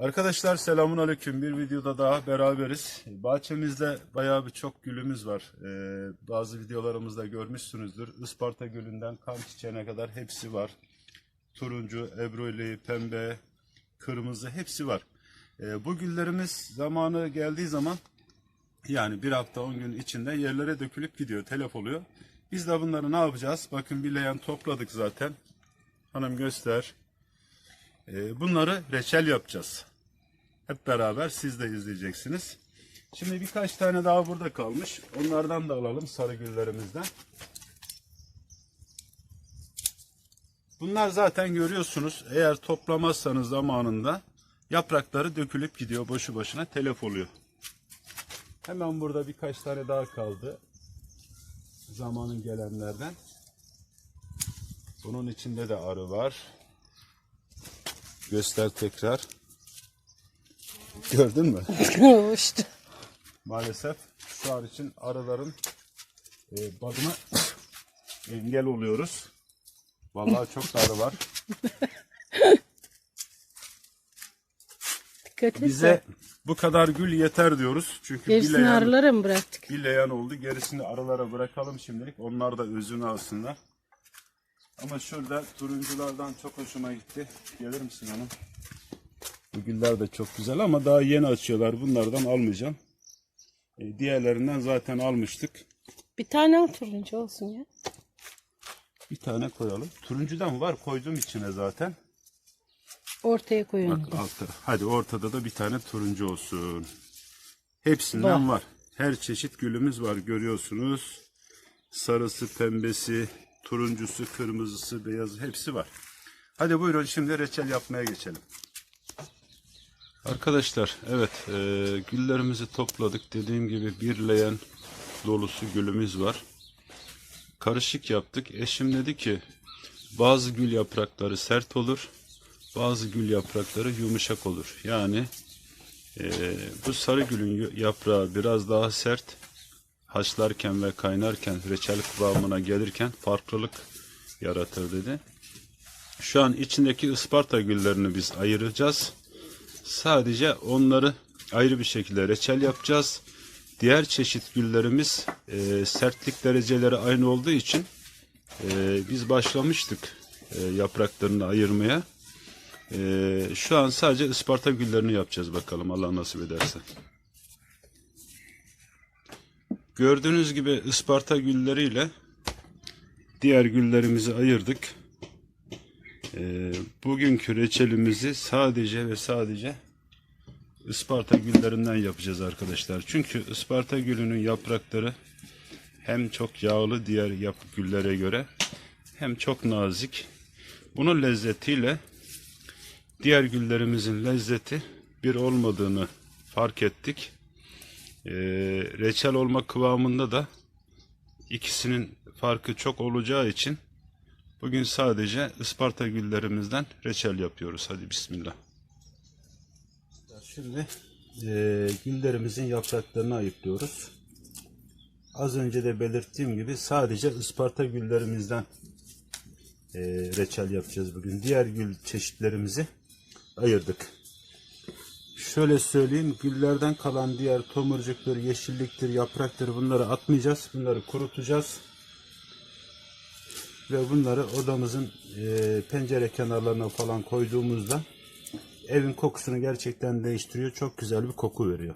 Arkadaşlar selamun aleyküm. Bir videoda daha beraberiz. Bahçemizde bayağı bir çok gülümüz var. Ee, bazı videolarımızda görmüşsünüzdür. Isparta gülünden kan çiçeğine kadar hepsi var. Turuncu, ebruli, pembe, kırmızı hepsi var. Ee, bu güllerimiz zamanı geldiği zaman yani bir hafta on gün içinde yerlere dökülüp gidiyor, telef oluyor. Biz de bunları ne yapacağız? Bakın bir leğen topladık zaten. Hanım göster. Ee, bunları reçel yapacağız. Hep beraber siz de izleyeceksiniz. Şimdi birkaç tane daha burada kalmış. Onlardan da alalım sarı güllerimizden. Bunlar zaten görüyorsunuz. Eğer toplamazsanız zamanında yaprakları dökülüp gidiyor boşu boşuna telef oluyor. Hemen burada birkaç tane daha kaldı. Zamanın gelenlerden. Bunun içinde de arı var. Göster tekrar. Gördün mü? işte. Maalesef şu an için arıların e, badına engel oluyoruz. Vallahi çok arı var. Bize bu kadar gül yeter diyoruz. Çünkü Gerisini leğen, arılara mı bıraktık? bir leğen oldu. Gerisini arılara bırakalım şimdilik. Onlar da özünü alsınlar. Ama şurada turunculardan çok hoşuma gitti. Gelir misin hanım? Bu güller de çok güzel ama daha yeni açıyorlar. Bunlardan almayacağım. E, diğerlerinden zaten almıştık. Bir tane al turuncu olsun ya. Bir tane koyalım. Turuncudan var koydum içine zaten. Ortaya koyalım. Bak altta. Hadi ortada da bir tane turuncu olsun. Hepsinden var. Her çeşit gülümüz var görüyorsunuz. Sarısı, pembesi, turuncusu, kırmızısı, beyazı hepsi var. Hadi buyurun şimdi reçel yapmaya geçelim. Arkadaşlar evet e, güllerimizi topladık. Dediğim gibi bir leğen dolusu gülümüz var. Karışık yaptık. Eşim dedi ki bazı gül yaprakları sert olur. Bazı gül yaprakları yumuşak olur. Yani e, bu sarı gülün yaprağı biraz daha sert. Haşlarken ve kaynarken reçel kıvamına gelirken farklılık yaratır dedi. Şu an içindeki ısparta güllerini biz ayıracağız. Sadece onları ayrı bir şekilde reçel yapacağız. Diğer çeşit güllerimiz e, sertlik dereceleri aynı olduğu için e, biz başlamıştık e, yapraklarını ayırmaya. E, şu an sadece ısparta güllerini yapacağız bakalım Allah nasip ederse. Gördüğünüz gibi ısparta gülleriyle diğer güllerimizi ayırdık. E, bugünkü reçelimizi sadece ve sadece Isparta güllerinden yapacağız arkadaşlar. Çünkü Isparta gülünün yaprakları hem çok yağlı diğer yap güllere göre hem çok nazik. Bunun lezzetiyle diğer güllerimizin lezzeti bir olmadığını fark ettik. Ee, reçel olma kıvamında da ikisinin farkı çok olacağı için bugün sadece Isparta güllerimizden reçel yapıyoruz. Hadi bismillah. Şimdi eee, güllerimizin yapraklarını ayıklıyoruz. Az önce de belirttiğim gibi sadece ısparta güllerimizden eee, reçel yapacağız bugün. Diğer gül çeşitlerimizi ayırdık. Şöyle söyleyeyim, güllerden kalan diğer tomurcuktur, yeşilliktir, yapraktır bunları atmayacağız. Bunları kurutacağız. Ve bunları odamızın eee, pencere kenarlarına falan koyduğumuzda evin kokusunu gerçekten değiştiriyor. Çok güzel bir koku veriyor.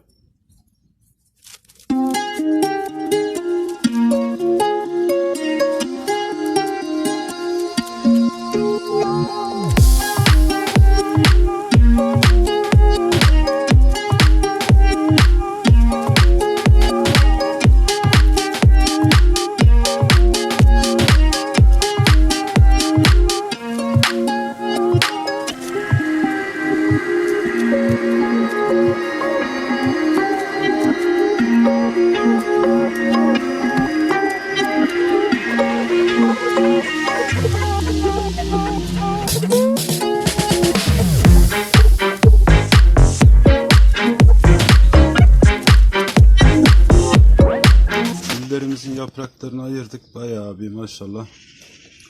Yapraklarını ayırdık. Bayağı bir maşallah.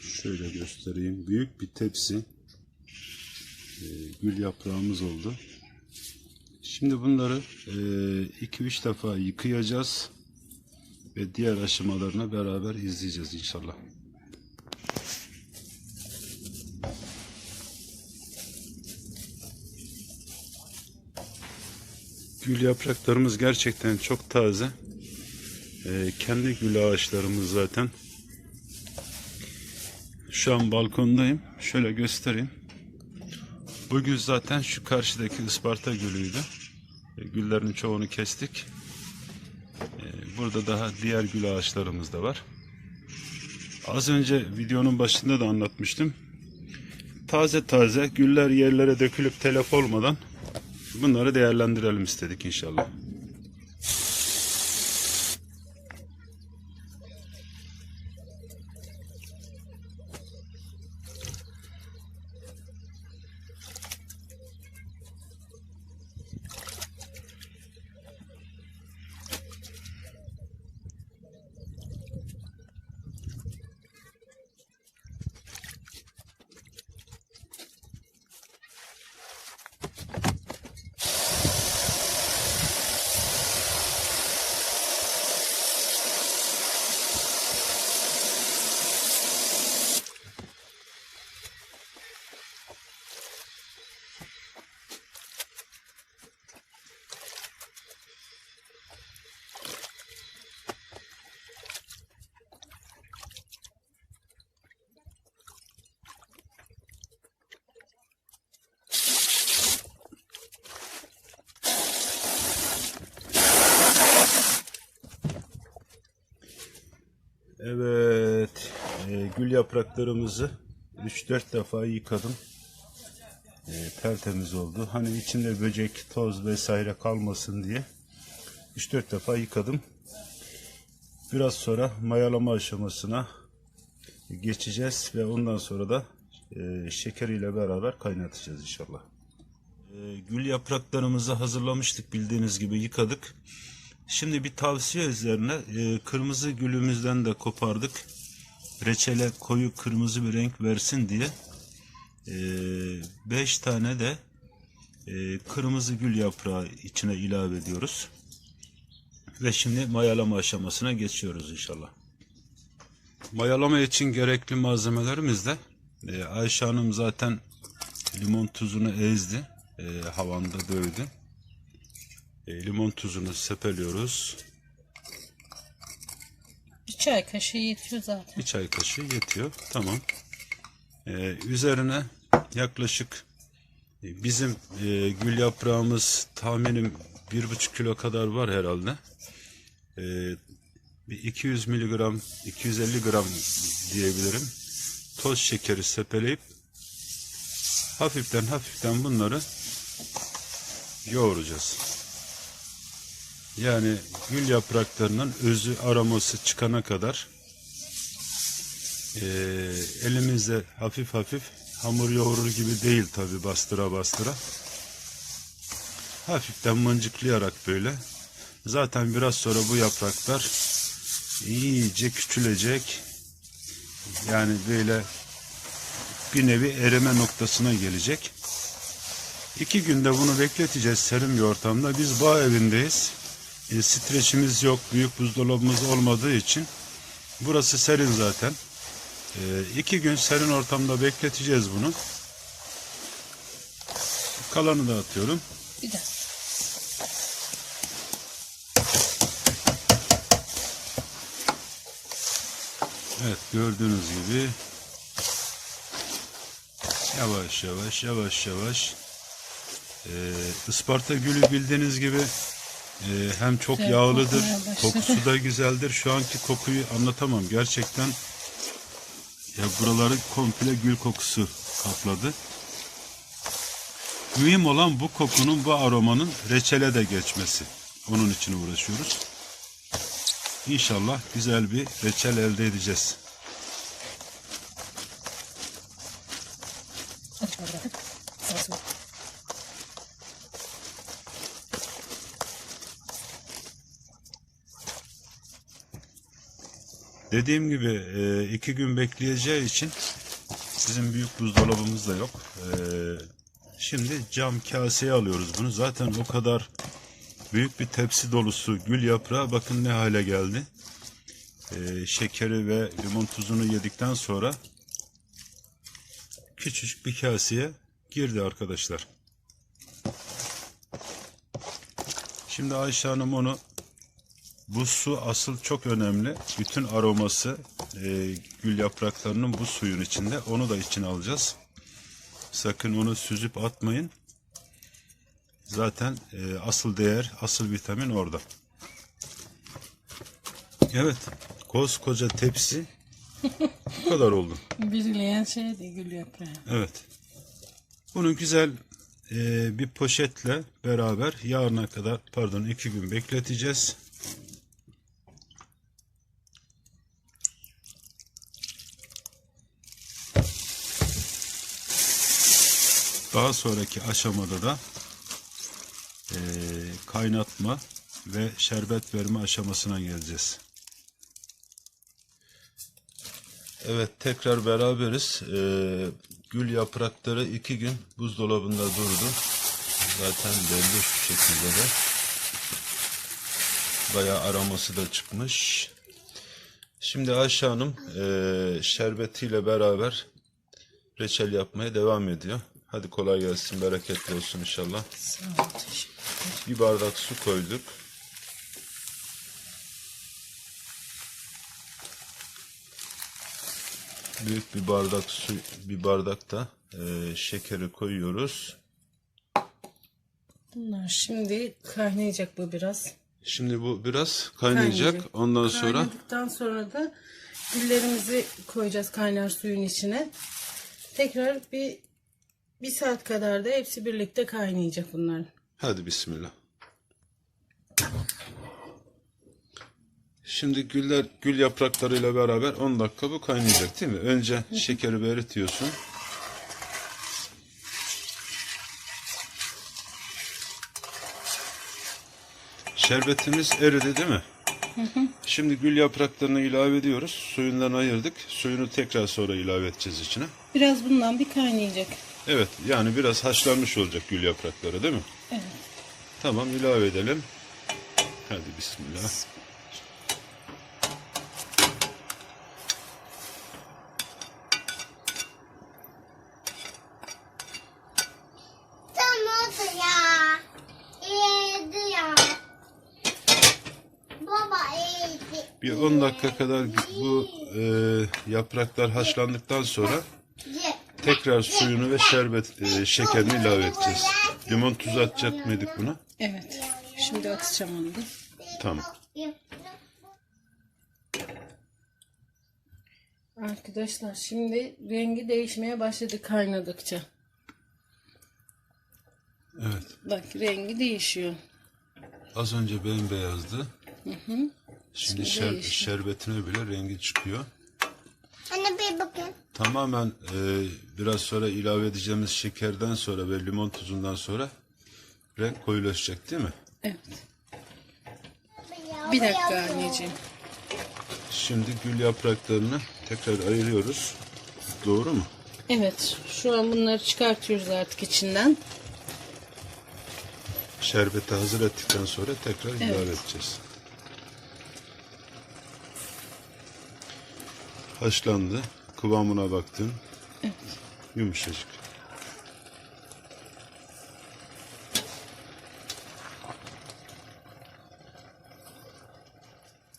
Şöyle göstereyim. Büyük bir tepsi. e, gül yaprağımız oldu. Şimdi bunları 2-3 defa yıkayacağız ve diğer aşamalarını beraber izleyeceğiz inşallah. Gül yapraklarımız gerçekten çok taze. Ee, kendi gül ağaçlarımız zaten. Şu an balkondayım. Şöyle göstereyim. Bu gül zaten şu karşıdaki Isparta gülüydü. E, Güllerin çoğunu kestik. E, Burada daha diğer gül ağaçlarımız da var. Az önce videonun başında da anlatmıştım. Taze taze güller yerlere dökülüp telef olmadan bunları değerlendirelim istedik inşallah. Evet, e, gül yapraklarımızı 3-4 defa yıkadım. E, tertemiz oldu. Hani içinde böcek, toz vesaire kalmasın diye 3-4 defa yıkadım. Biraz sonra mayalama aşamasına geçeceğiz ve ondan sonra da e, şeker ile beraber kaynatacağız inşallah. E, gül yapraklarımızı hazırlamıştık bildiğiniz gibi yıkadık. Şimdi bir tavsiye üzerine e, kırmızı gülümüzden de kopardık. Reçele koyu kırmızı bir renk versin diye 5 tane de e, kırmızı gül yaprağı içine ilave ediyoruz. Ve şimdi mayalama aşamasına geçiyoruz inşallah. Mayalama için gerekli malzemelerimiz de e, Ayşe Hanım zaten limon tuzunu ezdi. E, havanda dövdü. E, limon tuzunu sepeliyoruz. Bir çay kaşığı yetiyor zaten. Bir çay kaşığı yetiyor. Tamam. Ee, üzerine yaklaşık e, bizim e, gül yaprağımız tahminim bir buçuk kilo kadar var herhalde. Ee, bir 200 miligram, 250 gram diyebilirim. Toz şekeri sepeleyip hafiften hafiften bunları yoğuracağız. Yani gül yapraklarının özü aroması çıkana kadar eee elimizde hafif hafif hamur yoğurur gibi değil tabi bastıra bastıra. Hafiften mıncıklayarak böyle. Zaten biraz sonra bu yapraklar iyice küçülecek. Yani böyle bir nevi erime noktasına gelecek. İki günde bunu bekleteceğiz serin bir ortamda. Biz bağ evindeyiz. E, streçimiz yok, büyük buzdolabımız olmadığı için burası serin zaten. E, iki gün serin ortamda bekleteceğiz bunu. Kalanı da atıyorum. Bir de. Evet gördüğünüz gibi yavaş yavaş yavaş yavaş e, Isparta gülü bildiğiniz gibi e, hem çok Güzel yağlıdır kokmaya başladı. kokusu da güzeldir. Şu anki kokuyu anlatamam. Gerçekten ya buraları komple gül kokusu kapladı. Mühim olan bu kokunun bu aromanın reçele de geçmesi. Onun için uğraşıyoruz. İnşallah güzel bir reçel elde edeceğiz. Aç bakalım. Az var. Dediğim gibi e, iki gün bekleyeceği için bizim büyük buzdolabımız da yok. E, Şimdi cam kaseye alıyoruz bunu. Zaten o kadar büyük bir tepsi dolusu gül yaprağı bakın ne hale geldi. Ee, şekeri ve limon tuzunu yedikten sonra küçücük bir kaseye girdi arkadaşlar. Şimdi Ayşe Hanım onu bu su asıl çok önemli. Bütün aroması e, gül yapraklarının bu suyun içinde. Onu da içine alacağız. Sakın onu süzüp atmayın. Zaten e, asıl değer, asıl vitamin orada. Evet. Koskoca tepsi bu kadar oldu. Birileyen şey de gül yaprağı. Evet. Bunu güzel e, bir poşetle beraber yarına kadar pardon iki gün bekleteceğiz. Daha sonraki aşamada da e, kaynatma ve şerbet verme aşamasına geleceğiz. Evet tekrar beraberiz. Ee, gül yaprakları iki gün buzdolabında durdu. Zaten belli şu şekilde de. Bayağı aroması da çıkmış. Şimdi Ayşe Hanım ee, şerbetiyle beraber reçel yapmaya devam ediyor. Hadi kolay gelsin, bereketli olsun inşallah. Sağ ol. Teşekkür ederim. Bir bardak su koyduk. Büyük bir bardak su, bir bardak da eee, şekeri koyuyoruz. Bunlar şimdi kaynayacak bu biraz. Şimdi bu biraz kaynayacak. Ondan sonra Kaynadıktan sonra da güllerimizi koyacağız kaynar suyun içine. Tekrar bir bir saat kadar da hepsi birlikte kaynayacak bunların. hadi bismillah. Şimdi güller gül yapraklarıyla beraber 10 dakika bu kaynayacak değil mi? Önce şekeri eritiyorsun. Şerbetimiz eridi değil mi? Şimdi gül yapraklarını ilave ediyoruz. Suyundan ayırdık. Suyunu tekrar sonra ilave edeceğiz içine. Biraz bundan bir kaynayacak. Evet yani biraz haşlanmış olacak gül yaprakları değil mi? Evet. Tamam ilave edelim. Hadi bismillah. Bir 10 dakika kadar bu e, yapraklar haşlandıktan sonra. Tekrar suyunu ve şerbet e, şekerini ilave edeceğiz. Limon tuzu atacak mıydık buna? Evet. Şimdi atacağım onu da. Tamam. Arkadaşlar şimdi rengi değişmeye başladı kaynadıkça. Evet. Bak rengi değişiyor. Az önce bembeyazdı. Şimdi Şimdi şer- değişti. şerbetine bile rengi çıkıyor. Tamamen e, biraz sonra ilave edeceğimiz şekerden sonra ve limon tuzundan sonra renk koyulaşacak değil mi? Evet. Bir dakika anneciğim. Şimdi gül yapraklarını tekrar ayırıyoruz. Doğru mu? Evet. Şu an bunları çıkartıyoruz artık içinden. Şerbeti hazır ettikten sonra tekrar ilave edeceğiz. Haşlandı. Kıvamına baktın. Evet. Yumuşacık.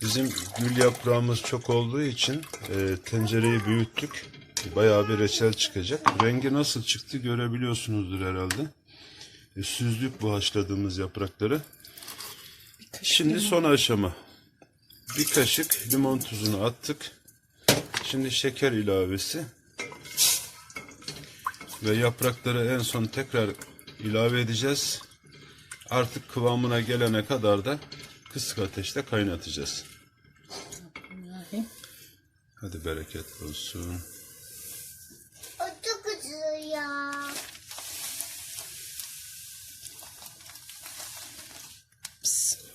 Bizim gül yaprağımız çok olduğu için e, tencereyi büyüttük. Bayağı bir reçel çıkacak. Rengi nasıl çıktı görebiliyorsunuzdur herhalde. E, süzdük bu haşladığımız yaprakları. Şimdi son aşama. Bir kaşık limon tuzunu attık. Şimdi şeker ilavesi. Ve yaprakları en son tekrar ilave edeceğiz. Artık kıvamına gelene kadar da kısık ateşte kaynatacağız. Hadi bereketli olsun. O çok acı ya. Pıs.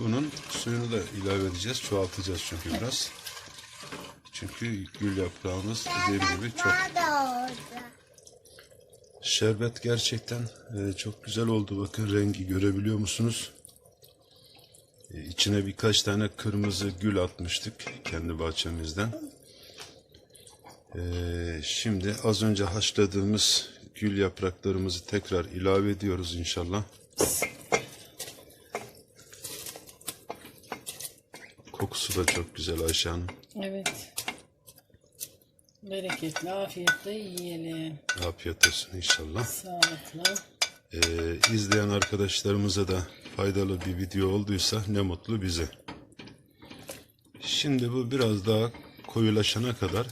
Bunun suyunu da ilave edeceğiz. Çoğaltacağız çünkü biraz. Çünkü gül yaprağımız dediğim gibi çok. Şerbet gerçekten e, çok güzel oldu. Bakın rengi görebiliyor musunuz? E, içine birkaç tane kırmızı gül atmıştık kendi bahçemizden. E, şimdi az önce haşladığımız gül yapraklarımızı tekrar ilave ediyoruz inşallah. Kokusu da çok güzel Ayşe Hanım. Evet. Bereketli, afiyetle yiyelim. Afiyet olsun inşallah. Sağlıklı. Ee, izleyen arkadaşlarımıza da faydalı bir video olduysa ne mutlu bize. Şimdi bu biraz daha koyulaşana kadar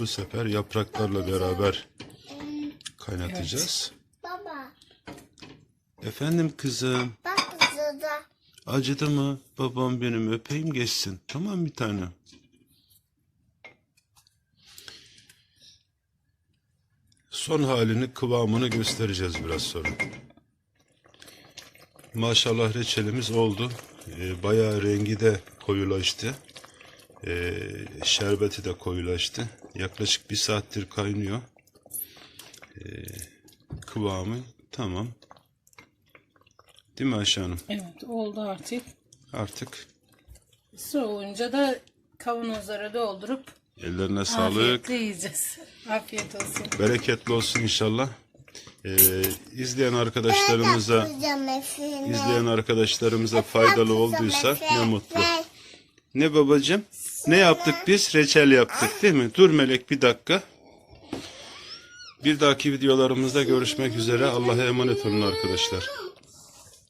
bu sefer yapraklarla beraber kaynatacağız. Baba Efendim kızım. Acıdı mı? Babam benim öpeyim geçsin. Tamam bir tane. Son halini kıvamını göstereceğiz biraz sonra. Maşallah reçelimiz oldu. Ee, bayağı rengi de koyulaştı. Ee, şerbeti de koyulaştı. Yaklaşık bir saattir kaynıyor. Ee, kıvamı tamam. Değil mi Ayşe Hanım? Evet oldu artık. Artık Soğuyunca da kavanozlara doldurup ellerine sağlık. afiyetle yiyeceğiz. Afiyet olsun. Bereketli olsun inşallah. Ee, izleyen arkadaşlarımıza izleyen arkadaşlarımıza faydalı olduysa ne mutlu. Ne babacığım? Ne yaptık biz? Reçel yaptık değil mi? Dur Melek bir dakika. Bir dahaki videolarımızda görüşmek üzere. Allah'a emanet olun arkadaşlar.